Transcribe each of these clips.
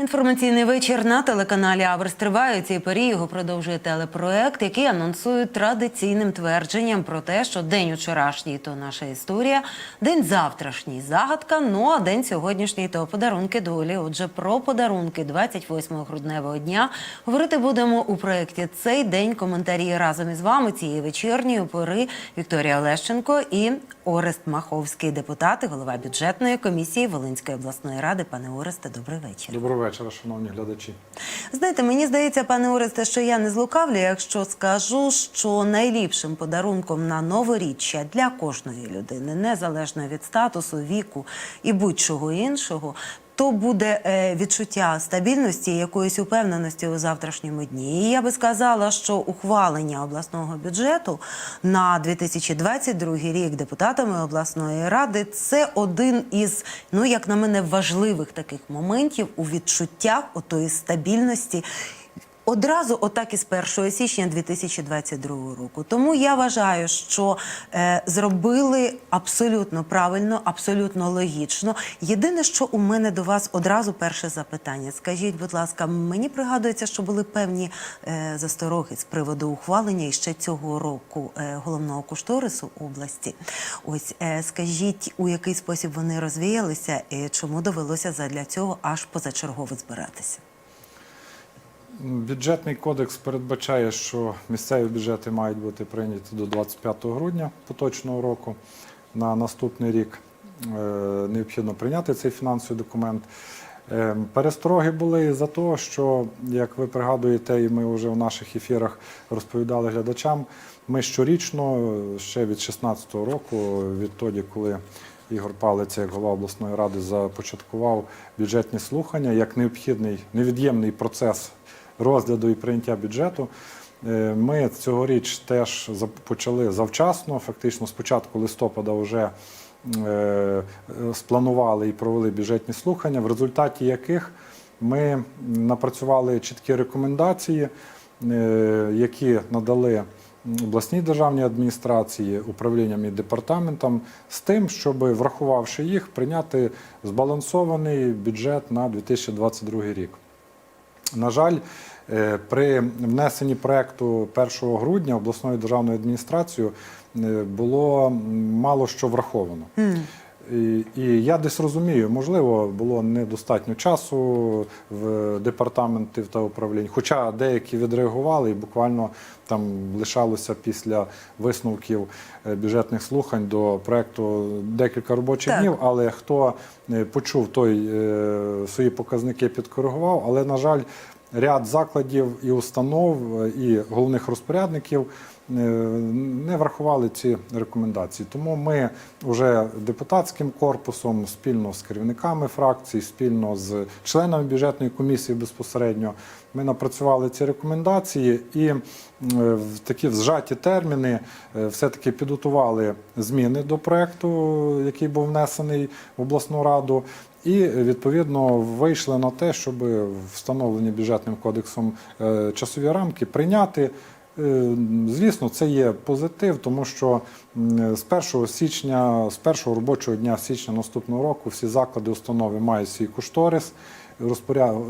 Інформаційний вечір на телеканалі Аверс триває. Цій порі його продовжує телепроект, який анонсує традиційним твердженням про те, що день учорашній то наша історія, день завтрашній загадка. Ну а день сьогоднішній то подарунки долі. Отже, про подарунки 28 грудневого дня говорити будемо у проєкті цей день. Коментарі разом із вами цієї вечірньої пори Вікторія Олещенко і Орест Маховський, депутат і голова бюджетної комісії Волинської обласної ради. Пане Оресте, добрий вечір. Доброго вечора, шановні глядачі. Знаєте, мені здається, пане Оресте, що я не злукавлю, якщо скажу, що найліпшим подарунком на новоріччя для кожної людини, незалежно від статусу, віку і будь-чого іншого. То буде е, відчуття стабільності, якоїсь упевненості у завтрашньому дні. І я би сказала, що ухвалення обласного бюджету на 2022 рік депутатами обласної ради це один із, ну як на мене, важливих таких моментів у відчуттях отої стабільності. Одразу, отак із 1 січня 2022 року. Тому я вважаю, що е, зробили абсолютно правильно, абсолютно логічно. Єдине, що у мене до вас одразу перше запитання. Скажіть, будь ласка, мені пригадується, що були певні е, застороги з приводу ухвалення іще цього року е, головного кошторису області. Ось е, скажіть, у який спосіб вони розвіялися, і чому довелося задля цього аж позачергово збиратися? Бюджетний кодекс передбачає, що місцеві бюджети мають бути прийняті до 25 грудня поточного року. На наступний рік е, необхідно прийняти цей фінансовий документ. Е, Перестороги були за те, що, як ви пригадуєте, і ми вже в наших ефірах розповідали глядачам, ми щорічно, ще від 2016 року, відтоді, коли Ігор Палець, як голова обласної ради, започаткував бюджетні слухання як необхідний невід'ємний процес розгляду і прийняття бюджету. Е, Ми цьогоріч теж почали завчасно, фактично з початку листопада вже е, спланували і провели бюджетні слухання, в результаті яких ми напрацювали чіткі рекомендації, е, які надали обласній державній адміністрації, управлінням і департаментам з тим, щоб, врахувавши їх, прийняти збалансований бюджет на 2022 рік. На жаль, е, при внесенні проекту 1 грудня обласною державною адміністрацією е, було мало що враховано. І, і я десь розумію, можливо, було недостатньо часу в департаментів та управлінь, хоча деякі відреагували і буквально там лишалося після висновків е, бюджетних слухань до проекту декілька робочих Так. днів. Але хто е, почув, той е, свої показники підкоригував. Але, на жаль, ряд закладів і установ, і головних розпорядників не врахували ці рекомендації. Тому ми вже депутатським корпусом, спільно з керівниками фракцій, спільно з членами бюджетної комісії безпосередньо, ми напрацювали ці рекомендації і в такі зжаті терміни е, все-таки підготували зміни до проекту, який був внесений в обласну раду. І відповідно вийшли на те, щоб встановлені бюджетним кодексом е, часові рамки прийняти. Е, Звісно, це є позитив, тому що з 1 січня, з першого робочого дня січня наступного року всі заклади, установи мають свій кошторис.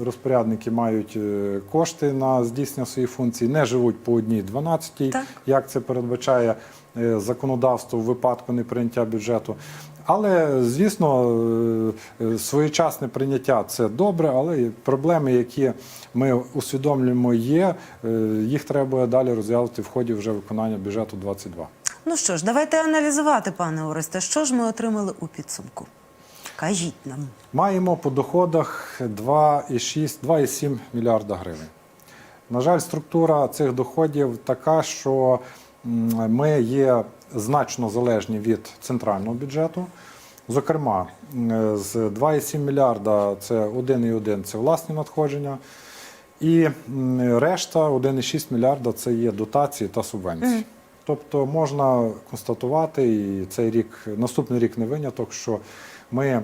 Розпорядники мають е, кошти на здійснення своїх функцій, не живуть по одній 12 Так. як це передбачає е, законодавство в випадку неприйняття бюджету. Але, звісно, своєчасне прийняття це добре, але проблеми, які ми усвідомлюємо, є, е, їх треба далі розв'язувати в ході вже виконання бюджету 22. Ну що ж, давайте аналізувати, пане Оресте. Що ж ми отримали у підсумку? Кажіть нам. Маємо по доходах 2,6, 2,7 мільярда гривень. На жаль, структура цих доходів така, що ми є значно залежні від центрального бюджету. Зокрема, з 2,7 мільярда це 1,1 це власні надходження, і решта 1,6 мільярда це є дотації та субвенції. Тобто можна констатувати, і цей рік, наступний рік не виняток, що ми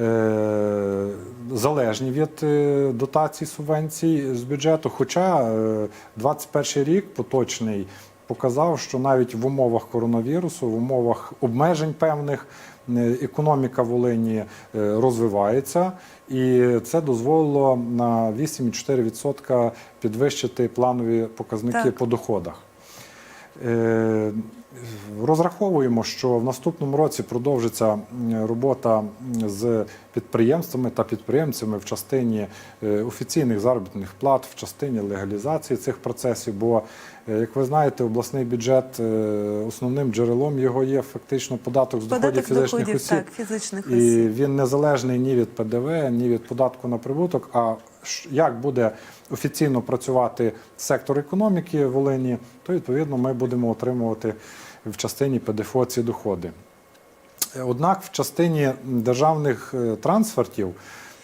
е, залежні від е, дотацій субвенцій з бюджету. Хоча е, 21 рік поточний показав, що навіть в умовах коронавірусу, в умовах обмежень певних, е, економіка Волині е, розвивається, і це дозволило на 8,4% підвищити планові показники Так. по доходах. Е, Розраховуємо, що в наступному році продовжиться робота з підприємствами та підприємцями в частині е, офіційних заробітних плат, в частині легалізації цих процесів. Бо, е, як ви знаєте, обласний бюджет основним джерелом його є фактично податок з доходів Податок з фізичних доходів осіб. так, фізичних І осіб. він незалежний ні від ПДВ, ні від податку на прибуток. А як буде офіційно працювати сектор економіки в Волині, то відповідно ми будемо отримувати в частині ПДФО ці доходи. Е, Однак в частині державних е, трансфертів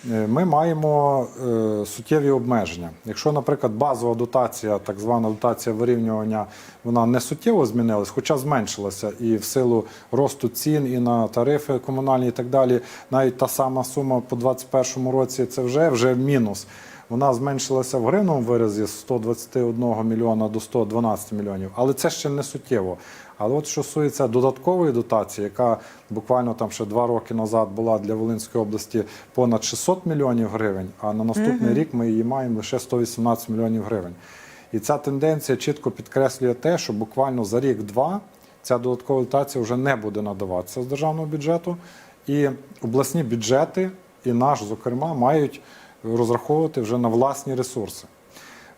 ми маємо е, суттєві обмеження. Якщо, наприклад, базова дотація, так звана дотація вирівнювання, вона не суттєво змінилась, хоча зменшилася і в силу росту цін, і на тарифи комунальні, і так далі, навіть та сама сума по 2021 році це вже, вже мінус. Вона зменшилася в гривному виразі з 121 мільйона до 112 мільйонів, але це ще не суттєво. Але от що стосується додаткової дотації, яка буквально там ще два роки назад була для Волинської області понад 600 мільйонів гривень, а на наступний рік ми її маємо лише 118 мільйонів гривень. І ця тенденція чітко підкреслює те, що буквально за рік-два ця додаткова дотація вже не буде надаватися з державного бюджету, і обласні бюджети, і наш, зокрема, мають розраховувати вже на власні ресурси.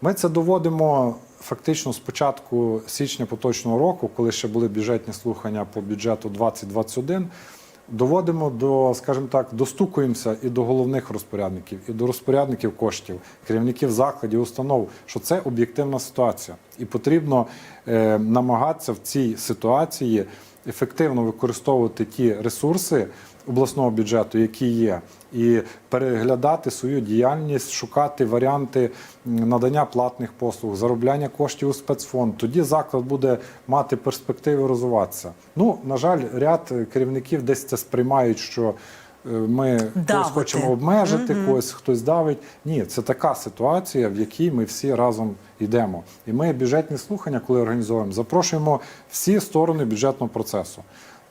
Ми це доводимо фактично з початку січня поточного року, коли ще були бюджетні слухання по бюджету 2021. Доводимо до, скажімо так, достукуємося і до головних розпорядників, і до розпорядників коштів, керівників закладів, установ, що це об'єктивна ситуація, і потрібно е, намагатися в цій ситуації ефективно використовувати ті ресурси обласного бюджету, які є, і переглядати свою діяльність, шукати варіанти надання платних послуг, заробляння коштів у спецфонд. Тоді заклад буде мати перспективи розвиватися. Ну, на жаль, ряд керівників десь це сприймають, що е, ми когось хочемо обмежити, когось хтось давить. Ні, це така ситуація, в якій ми всі разом йдемо. І ми бюджетні слухання, коли організовуємо, запрошуємо всі сторони бюджетного процесу.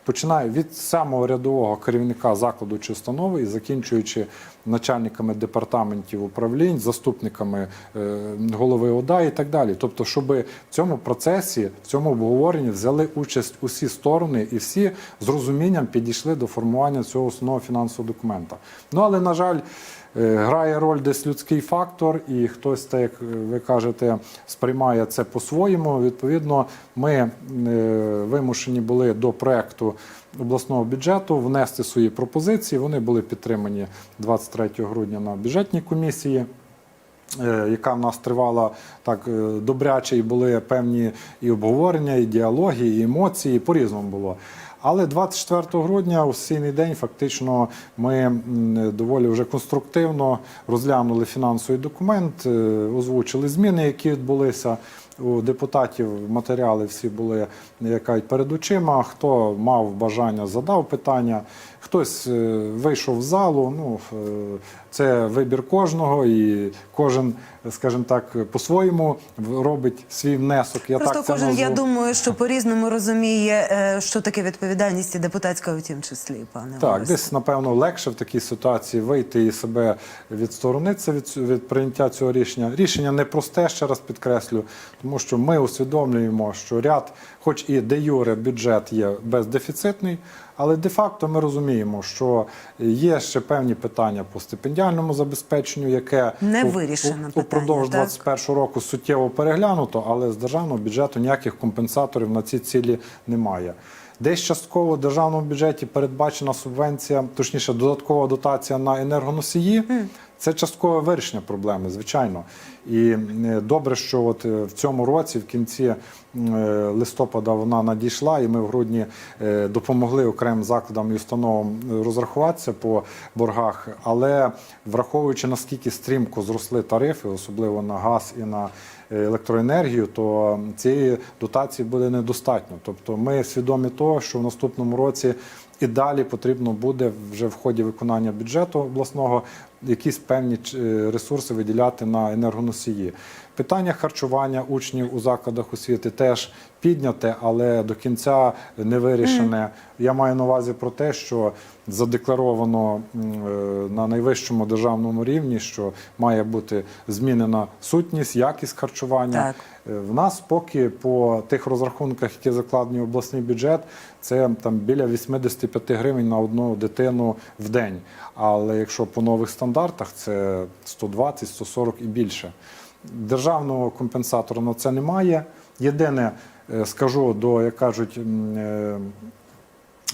Починаю від самого рядового керівника закладу чи установи і закінчуючи начальниками департаментів управлінь, заступниками е, голови ОДА і так далі. Тобто, щоб в цьому процесі, в цьому обговоренні взяли участь усі сторони і всі з розумінням підійшли до формування цього основного фінансового документа. Ну але на жаль. Е, Грає роль десь людський фактор, і хтось, так як ви кажете, сприймає це по-своєму. Відповідно, ми е, вимушені були до проекту обласного бюджету внести свої пропозиції. Вони були підтримані 23 грудня на бюджетній комісії. е, Яка в нас тривала так добряче, і були певні і обговорення, і діалоги, і емоції, по-різному було. Але 24 грудня, у сесійний день, фактично, ми доволі вже конструктивно розглянули фінансовий документ, е, озвучили зміни, які відбулися. У депутатів матеріали всі були як кажуть, перед очима. Хто мав бажання, задав питання. Хтось е, вийшов в залу. Ну е, це вибір кожного, і кожен, скажімо так, по-своєму робить свій внесок. Я Просто так це кожен, я думаю, що по-різному розуміє, е, що таке відповідальність і депутатська в тім числі, пане Так, Оресте. десь напевно легше в такій ситуації вийти і себе відсторонитися від, від прийняття цього рішення. Рішення не просте, ще раз підкреслю, тому що ми усвідомлюємо, що ряд, хоч і де юре бюджет є бездефіцитний, але де-факто ми розуміємо, що є ще певні питання по стипендіальному забезпеченню, яке Не вирішено упродовж так? 21 року суттєво переглянуто, але з державного бюджету ніяких компенсаторів на ці цілі немає. Десь частково в державному бюджеті передбачена субвенція, точніше, додаткова дотація на енергоносії. Це часткове вирішення проблеми, звичайно. І е, добре, що от е, в цьому році, в кінці е, листопада, вона надійшла, і ми в грудні допомогли окремим закладам і установам розрахуватися по боргах. Але враховуючи наскільки стрімко зросли тарифи, особливо на газ і на електроенергію, то цієї дотації буде недостатньо. Тобто ми свідомі того, що в наступному році і далі потрібно буде вже в ході виконання бюджету обласного якісь певні е, ресурси виділяти на енергоносії. Питання харчування учнів у закладах освіти теж підняте, але до кінця не вирішене. Я маю на увазі про те, що задекларовано е, на найвищому державному рівні, що має бути змінена сутність, якість харчування. Так. Е, В нас поки по тих розрахунках, які закладені в обласний бюджет, це там біля 85 гривень на одну дитину в день. Але якщо по нових стандартах, це 120, 140 і більше. Державного компенсатора на це немає. Єдине, е, скажу до, як кажуть,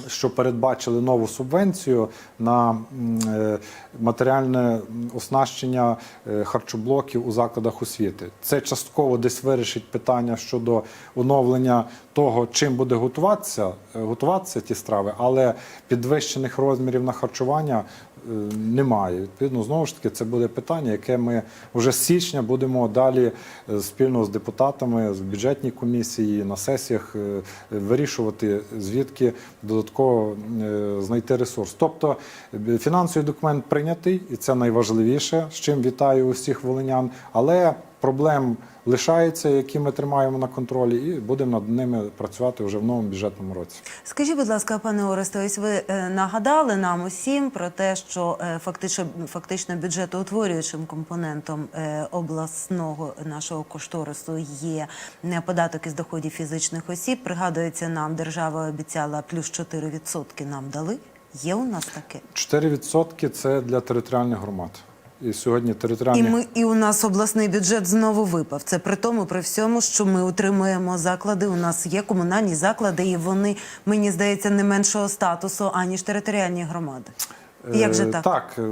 що передбачили нову субвенцію на е, матеріальне оснащення е, харчоблоків у закладах освіти. Це частково десь вирішить питання щодо оновлення того, чим буде готуватися, е, готуватися ті страви, але підвищених розмірів на харчування немає. Відповідно, знову ж таки, це буде питання, яке ми вже з січня будемо далі е, спільно з депутатами з бюджетній комісії на сесіях е, вирішувати, звідки додатково е, знайти ресурс. Тобто е, фінансовий документ прийнятий, і це найважливіше, з чим вітаю усіх волинян. Але проблем лишається, які ми тримаємо на контролі, і будемо над ними працювати вже в новому бюджетному році. Скажіть, будь ласка, пане Оресте, ось ви е, нагадали нам усім про те, що е, фактично, фактично бюджетоутворюючим компонентом е, обласного нашого кошторису є податок із доходів фізичних осіб. Пригадується, нам держава обіцяла плюс 4% нам дали. Є у нас таке? 4% – це для територіальних громад. І сьогодні І територіальні ми і у нас обласний бюджет знову випав. Це при тому, при всьому, що ми утримуємо заклади. У нас є комунальні заклади, і вони мені здається не меншого статусу аніж територіальні громади. Як же Е, так? Так, е,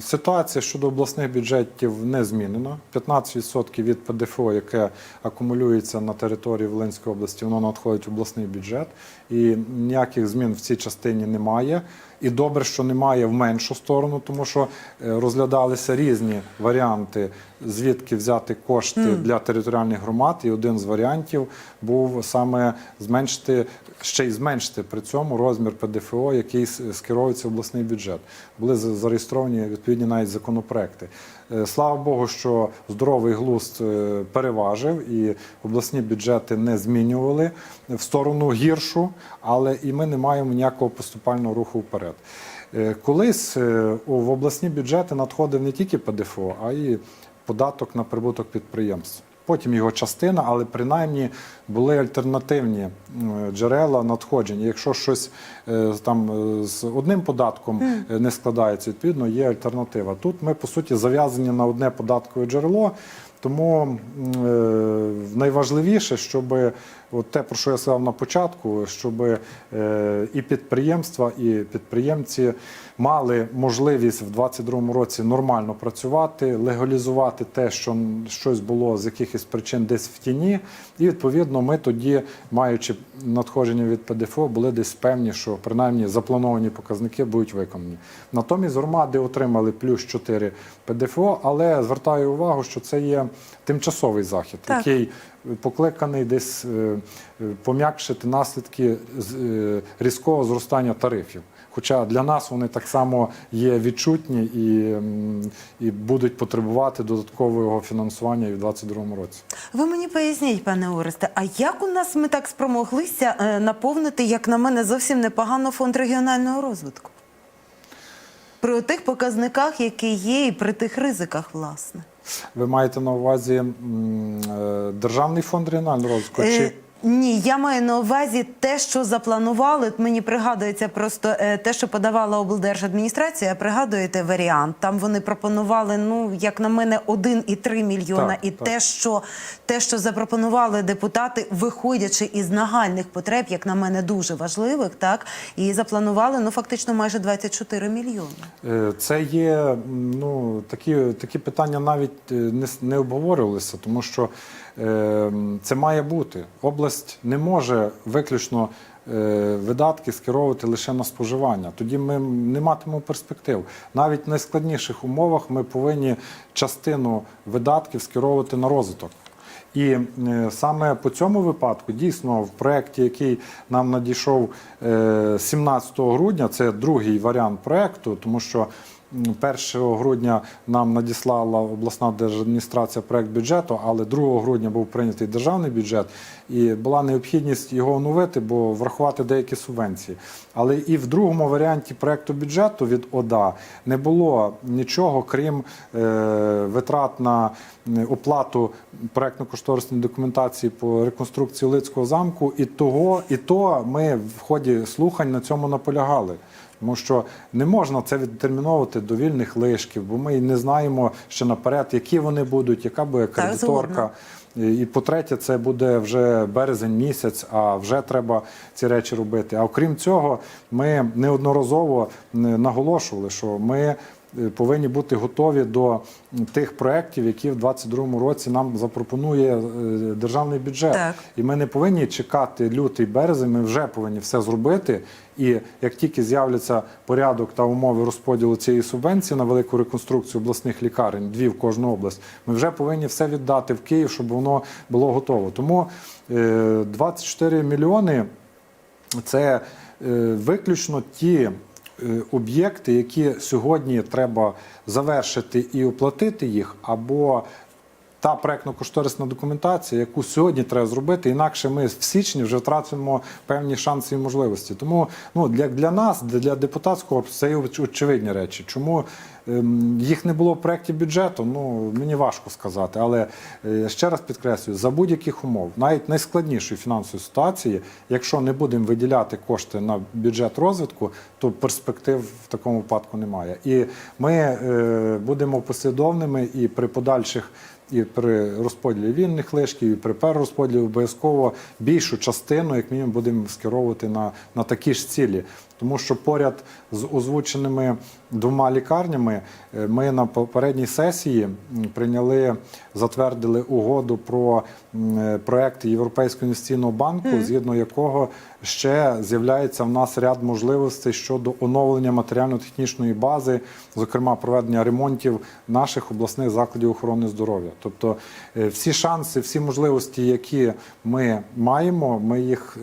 ситуація щодо обласних бюджетів не змінена. 15% від ПДФО, яке акумулюється на території Волинської області, воно надходить в обласний бюджет. І ніяких змін в цій частині немає. І добре, що немає в меншу сторону, тому що е, розглядалися різні варіанти, звідки взяти кошти для територіальних громад. І один з варіантів був саме зменшити ще й зменшити при цьому розмір ПДФО, який скеровується в обласний бюджет. Були зареєстровані відповідні навіть законопроекти. Е, Слава Богу, що здоровий глузд е, переважив, і обласні бюджети не змінювали в сторону гіршу, але і ми не маємо ніякого поступального руху вперед. Е, Колись в обласні бюджети надходив не тільки ПДФО, а й податок на прибуток підприємств. Потім його частина, але принаймні були альтернативні джерела надходження. Якщо щось там е, з одним податком е, не складається, відповідно є альтернатива. Тут ми по суті зав'язані на одне податкове джерело. Тому е, найважливіше, щоб от те, про що я сказав на початку, щоб е, і підприємства, і підприємці мали можливість в 2022 році нормально працювати, легалізувати те, що щось було з якихось причин десь в тіні. І відповідно ми тоді, маючи надходження від ПДФО, були десь певні, що принаймні заплановані показники будуть виконані. Натомість громади отримали плюс 4 ПДФО, але звертаю увагу, що це є тимчасовий захід, Так. який покликаний десь е, е, пом'якшити наслідки е, різкого зростання тарифів. Хоча для нас вони так само є відчутні і, і будуть потребувати додаткового фінансування і в 2022 році. Ви мені поясніть, пане Оресте, а як у нас ми так спромоглися е, наповнити, як на мене, зовсім непогано фонд регіонального розвитку? При тих показниках, які є, і при тих ризиках, власне. Ви маєте на увазі е, Державний фонд регіонального розвитку? Е, Чи Ні, я маю на увазі те, що запланували. Мені пригадується просто е, те, що подавала облдержадміністрація. Пригадуєте варіант? Там вони пропонували, ну як на мене, 1,3 мільйона. Так, і так. те, що те, що запропонували депутати, виходячи із нагальних потреб, як на мене, дуже важливих, так і запланували ну фактично майже 24 мільйони. Е, Це є ну, такі, такі питання навіть е, не, не обговорювалися, тому що це має бути. Область не може виключно е, видатки скеровувати лише на споживання. Тоді ми не матимемо перспектив. Навіть в найскладніших умовах ми повинні частину видатків скеровувати на розвиток. І е, саме по цьому випадку, дійсно, в проєкті, який нам надійшов е, 17 грудня, це другий варіант проєкту, тому що 1 грудня нам надіслала обласна держадміністрація проект бюджету, але 2 грудня був прийнятий державний бюджет, і була необхідність його оновити, бо врахувати деякі субвенції. Але і в другому варіанті проекту бюджету від ОДА не було нічого, крім е, витрат на оплату проектно-кошторисної документації по реконструкції Лицького замку. І того, і то ми в ході слухань на цьому наполягали. Тому що не можна це відтерміновувати до вільних лишків, бо ми не знаємо ще наперед, які вони будуть, яка буде кредиторка. І по-третє, це буде вже березень місяць, а вже треба ці речі робити. А окрім цього, ми неодноразово наголошували, що ми повинні бути готові до тих проєктів, які в 2022 році нам запропонує е, державний бюджет. Так. І ми не повинні чекати лютий березень. Ми вже повинні все зробити. І як тільки з'являться порядок та умови розподілу цієї субвенції на велику реконструкцію обласних лікарень, дві в кожну область, ми вже повинні все віддати в Київ, щоб воно було готово. Тому е, 24 мільйони це е, виключно ті е, об'єкти, які сьогодні треба завершити і оплатити їх, або та проектно-кошторисна документація, яку сьогодні треба зробити, інакше ми в січні вже втратимо певні шанси і можливості. Тому ну, для, для нас, для депутатського це є очевидні речі. Чому ем, їх не було в проєкті бюджету, ну мені важко сказати. Але е, ще раз підкреслюю, за будь-яких умов, навіть найскладнішої фінансової ситуації, якщо не будемо виділяти кошти на бюджет розвитку, то перспектив в такому випадку немає. І ми е, будемо послідовними і при подальших. І при розподілі вільних лишків, і при перерозподілі обов'язково більшу частину, як мінімум, будемо скеровувати на, на такі ж цілі. Тому що поряд з озвученими двома лікарнями е, ми на попередній сесії прийняли, затвердили угоду про е, проект Європейського інвестиційного банку, згідно якого ще з'являється в нас ряд можливостей щодо оновлення матеріально-технічної бази, зокрема проведення ремонтів наших обласних закладів охорони здоров'я. Тобто е, всі шанси, всі можливості, які ми маємо, ми їх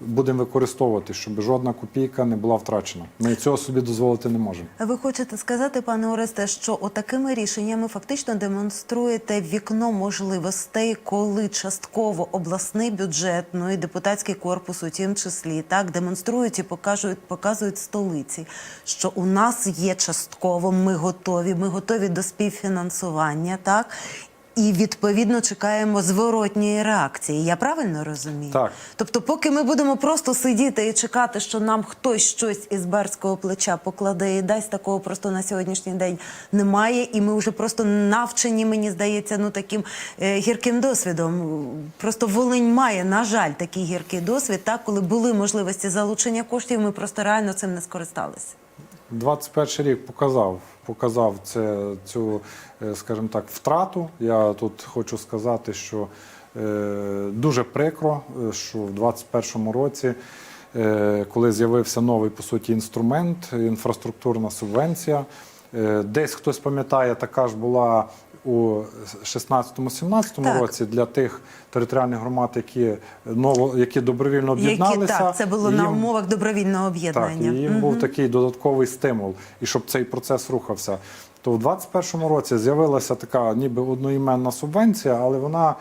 будемо використовувати, щоб жодна копійка не була втрачена. Ми цього собі дозволити не можемо. Ви хочете сказати, пане Оресте, що отакими рішеннями фактично демонструєте вікно можливостей, коли частково обласний бюджет, ну і депутатський корпус у тім числі, так демонструють і покажуть, показують столиці, що у нас є частково, ми готові, ми готові до співфінансування, так. І відповідно чекаємо зворотньої реакції. Я правильно розумію? Так. Тобто, поки ми будемо просто сидіти і чекати, що нам хтось щось із барського плеча покладе і дасть, такого просто на сьогоднішній день немає. І ми вже просто навчені, мені здається, ну таким е, гірким досвідом. Просто Волинь має, на жаль, такий гіркий досвід. Так, коли були можливості залучення коштів, ми просто реально цим не скористалися. 21 рік показав, показав це, цю, е, скажімо так, втрату. Я тут хочу сказати, що е, дуже прикро, е, що в 2021 році, е, коли з'явився новий по суті інструмент, інфраструктурна субвенція, е, десь хтось пам'ятає, така ж була. У 16-17 році для тих територіальних громад, які ново які добровільно об'єдналися, так, це було на умовах добровільного так, об'єднання. і їм був такий додатковий стимул, і щоб цей процес рухався. То в 2021 році з'явилася така ніби одноіменна субвенція, але вона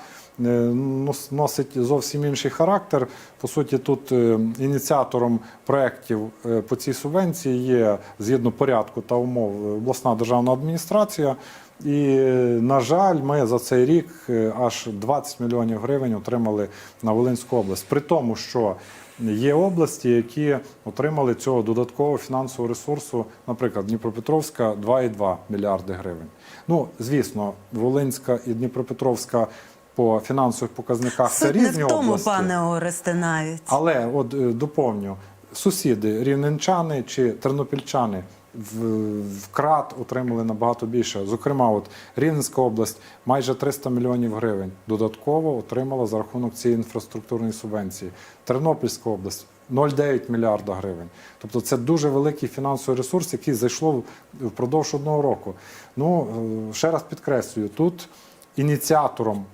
носить зовсім інший характер. По суті, тут е, ініціатором проєктів е, по цій субвенції є згідно порядку та умов е, обласна державна адміністрація. І, е, на жаль, ми за цей рік е, аж 20 мільйонів гривень отримали на Волинську область. При тому, що Є області, які отримали цього додаткового фінансового ресурсу, наприклад, Дніпропетровська 2,2 мільярди гривень. Ну, звісно, Волинська і Дніпропетровська по фінансових показниках це Суть не різні в тому, області. пане Оресте, навіть. Але от е, доповню, сусіди, рівненчани чи тернопільчани вкрат отримали набагато більше. Зокрема, от Рівненська область майже 300 мільйонів гривень додатково отримала за рахунок цієї інфраструктурної субвенції. Тернопільська область 0,9 мільярда гривень. Тобто це дуже великий фінансовий ресурс, який зайшло впродовж одного року. Ну, е, ще раз підкреслюю, тут ініціатором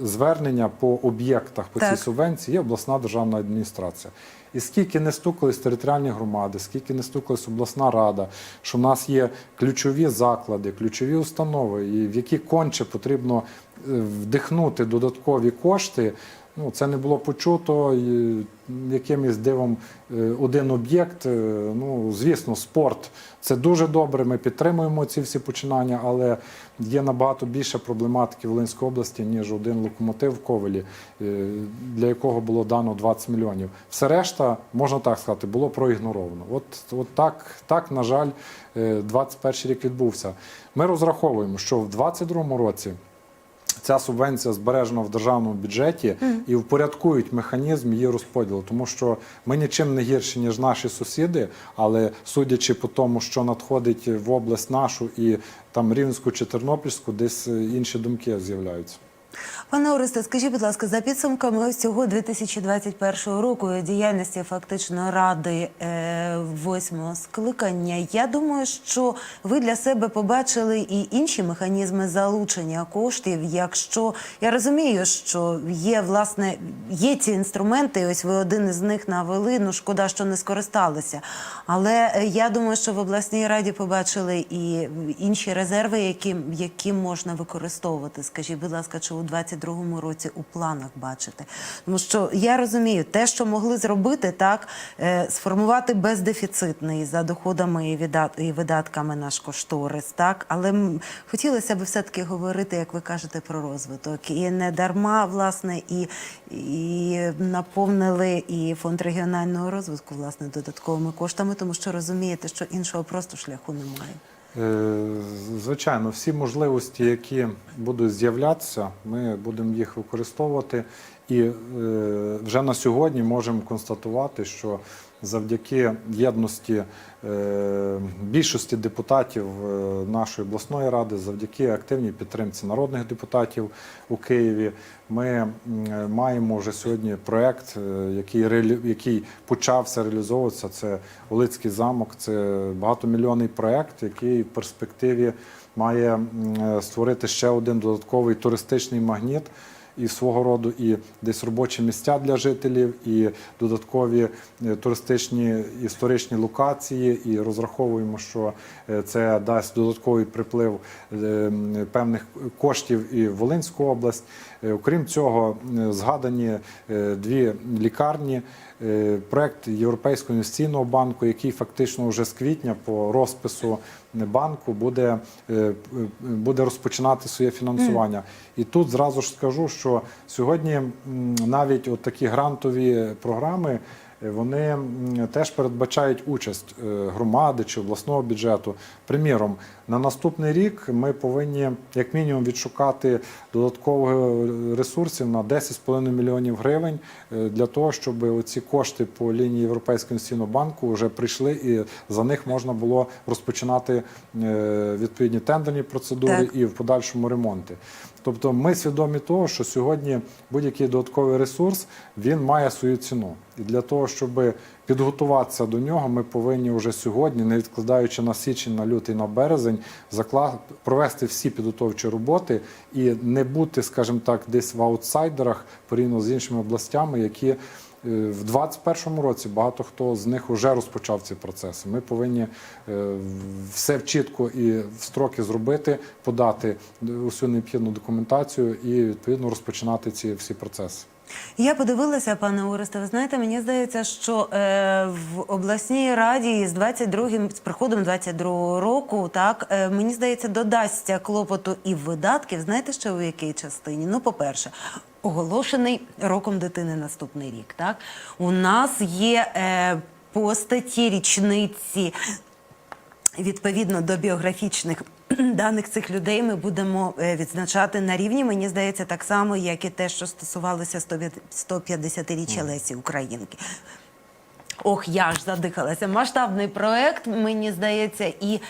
звернення по об'єктах по цій субвенції є обласна державна адміністрація. І скільки не стукались територіальні громади, скільки не стукалась обласна рада, що в нас є ключові заклади, ключові установи, і в які конче потрібно е, вдихнути додаткові кошти. Ну, це не було почуто і якимось дивом е, один об'єкт. е, Ну, звісно, спорт це дуже добре. Ми підтримуємо ці всі починання, але є набагато більше проблематики Волинської області, ніж один локомотив в Ковелі, е, для якого було дано 20 мільйонів. Все решта, можна так сказати, було проігноровано. От, от так, так, на жаль, е, 21 рік відбувся. Ми розраховуємо, що в 2022 році. Ця субвенція збережена в державному бюджеті і впорядкують механізм її розподілу, тому що ми нічим не гірші, ніж наші сусіди, але судячи по тому, що надходить в область нашу і там Рівненську чи Тернопільську, десь е, інші думки з'являються. Пане Оресте, скажіть, будь ласка, за підсумками ось цього 2021 року діяльності фактично ради е, восьмого скликання, я думаю, що ви для себе побачили і інші механізми залучення коштів. Якщо я розумію, що є власне є ці інструменти, ось ви один із них навели. Ну шкода, що не скористалися. Але е, я думаю, що в обласній раді побачили і інші резерви, які, які можна використовувати. Скажіть, будь ласка, чи у 22-му році у планах бачите? Тому що я розумію, те, що могли зробити, так е, сформувати бездефіцитний за доходами і видатками наш кошторис, так але хотілося б все таки говорити, як ви кажете, про розвиток. І не дарма, власне, і, і наповнили і фонд регіонального розвитку власне додатковими коштами, тому що розумієте, що іншого просто шляху немає. Е, Звичайно, всі можливості, які будуть з'являтися, ми будемо їх використовувати. І е, вже на сьогодні можемо констатувати, що завдяки єдності е, більшості депутатів е, нашої обласної ради, завдяки активній підтримці народних депутатів у Києві, ми маємо вже сьогодні проект, е, який який почався реалізовуватися. Це Олицький замок. Це багатомільйонний проект, який в перспективі має е, створити ще один додатковий туристичний магніт. І свого роду і десь робочі місця для жителів, і додаткові е, туристичні історичні локації. І розраховуємо, що е, це дасть додатковий приплив е, певних коштів і в Волинську область. Окрім цього, згадані дві лікарні. Е, Проект Європейського інвестиційного банку, який фактично вже з квітня по розпису банку буде, е, е, буде розпочинати своє фінансування. І тут зразу ж скажу, що сьогодні навіть от такі грантові програми. Е, Вони теж передбачають участь е, громади чи обласного бюджету. Приміром, на наступний рік ми повинні як мінімум відшукати додаткових ресурсів на 10,5 мільйонів гривень е, для того, щоб оці кошти по лінії Європейського інвестиційного банку вже прийшли, і за них можна було розпочинати е, відповідні тендерні процедури Так. і в подальшому ремонти. Тобто ми свідомі того, що сьогодні будь-який додатковий ресурс він має свою ціну. І для того, щоб підготуватися до нього, ми повинні вже сьогодні, не відкладаючи на січень, на лютий, на березень, закла... провести всі підготовчі роботи і не бути, скажімо так, десь в аутсайдерах порівняно з іншими областями, які в 2021 році багато хто з них вже розпочав ці процеси. Ми повинні е, все чітко і в строки зробити, подати усю необхідну документацію і відповідно розпочинати ці всі процеси. Я подивилася, пане Оресте, ви знаєте, мені здається, що е, в обласній раді з 22 з приходом 22 року, так е, мені здається, додасться клопоту і видатків. Знаєте, що у якій частині? Ну, по-перше, оголошений роком дитини наступний рік. Так у нас є е, по статті річниці Відповідно до біографічних даних цих людей ми будемо е, відзначати на рівні, мені здається, так само, як і те, що стосувалося 150-річчя Лесі Українки. Ох, я ж задихалася. Масштабний проект, мені здається, і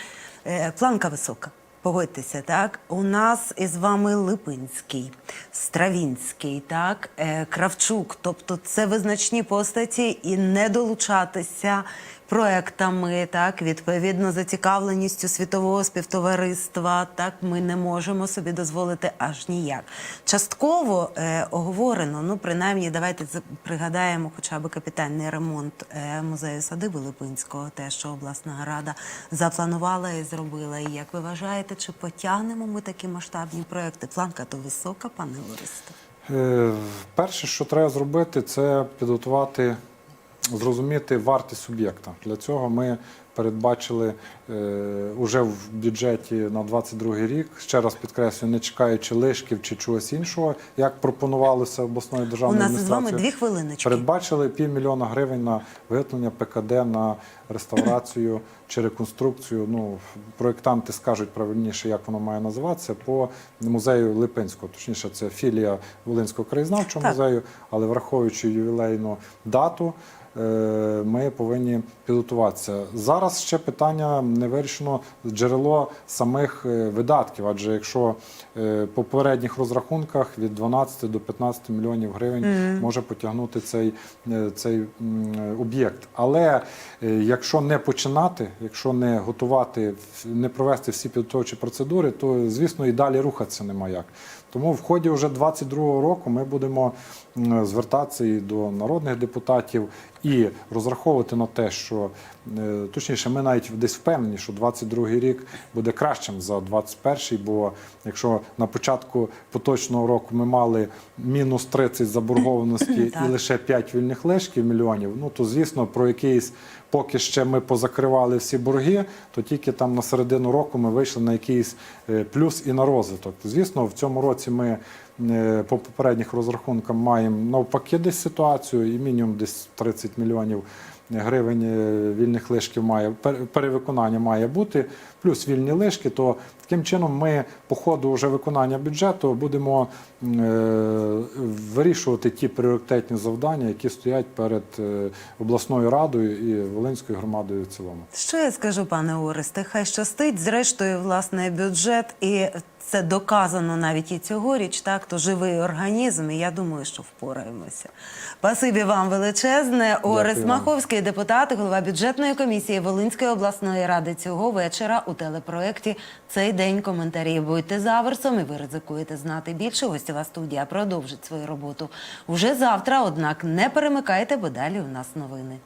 е, планка висока. Погодьтеся, так? У нас із вами Липинський, Стравінський, так, е, Кравчук. Тобто це визначні постаті, і не долучатися проектами, так відповідно зацікавленістю світового співтовариства. Так ми не можемо собі дозволити аж ніяк. Частково е, оговорено. Ну принаймні, давайте пригадаємо, хоча б капітальний ремонт е, музею садиби Липинського, те, що обласна рада запланувала і зробила. І як ви вважаєте, чи потягнемо ми такі масштабні проекти? Планка то висока, пане Оресте? Е, Перше, що треба зробити, це підготувати, зрозуміти вартість об'єкта. Для цього ми передбачили е, уже в бюджеті на 22 рік, ще раз підкреслюю, не чекаючи лишків чи чогось іншого, як пропонувалося обласною У державною нас з вами адміністрацією. дві хвилиночки. Передбачили півмільйона гривень на виготовлення ПКД на реставрацію чи реконструкцію. Ну, проєктанти скажуть правильніше, як воно має називатися, по музею Липинського. Точніше, це філія Волинського краєзнавчого Так. музею, але враховуючи ювілейну дату. Е, Ми повинні підготуватися. Зараз ще питання не вирішено джерело самих е, видатків, адже якщо е, по попередніх розрахунках від 12 до 15 мільйонів гривень може потягнути цей, цей об'єкт. Але якщо не починати, якщо не готувати, не провести всі підготовчі процедури, то звісно і далі рухатися нема як. Тому в ході вже 22-го року ми будемо звертатися і до народних депутатів і розраховувати на те, що е, точніше, ми навіть десь впевнені, що 22-й рік буде кращим за 21-й, бо якщо на початку поточного року ми мали мінус 30 заборгованості і лише 5 вільних лишків мільйонів, ну то звісно про якийсь. Поки ще ми позакривали всі борги, то тільки там на середину року ми вийшли на якийсь е, плюс і на розвиток. Звісно, в цьому році ми е, по попередніх розрахункам маємо навпаки десь ситуацію, і мінімум десь 30 мільйонів гривень е, вільних лишків має пер- перевиконання має бути, плюс вільні лишки. То таким чином ми по ходу вже виконання бюджету будемо е, вирішувати ті пріоритетні завдання, які стоять перед е, обласною радою і Волинською громадою в цілому. Що я скажу, пане Оресте? Хай щастить. Зрештою, власне, бюджет, і це доказано навіть і цьогоріч, так, то живий організм, і я думаю, що впораємося. Спасибі вам величезне. Орест вам. Маховський, депутат, голова бюджетної комісії Волинської обласної ради цього вечора у телепроекті «Цей день коментарі». Будьте заверсом і ви ризикуєте знати більше. Гостєва студія продовжить свою роботу уже завтра, однак не перемикайте, бо далі у нас новини.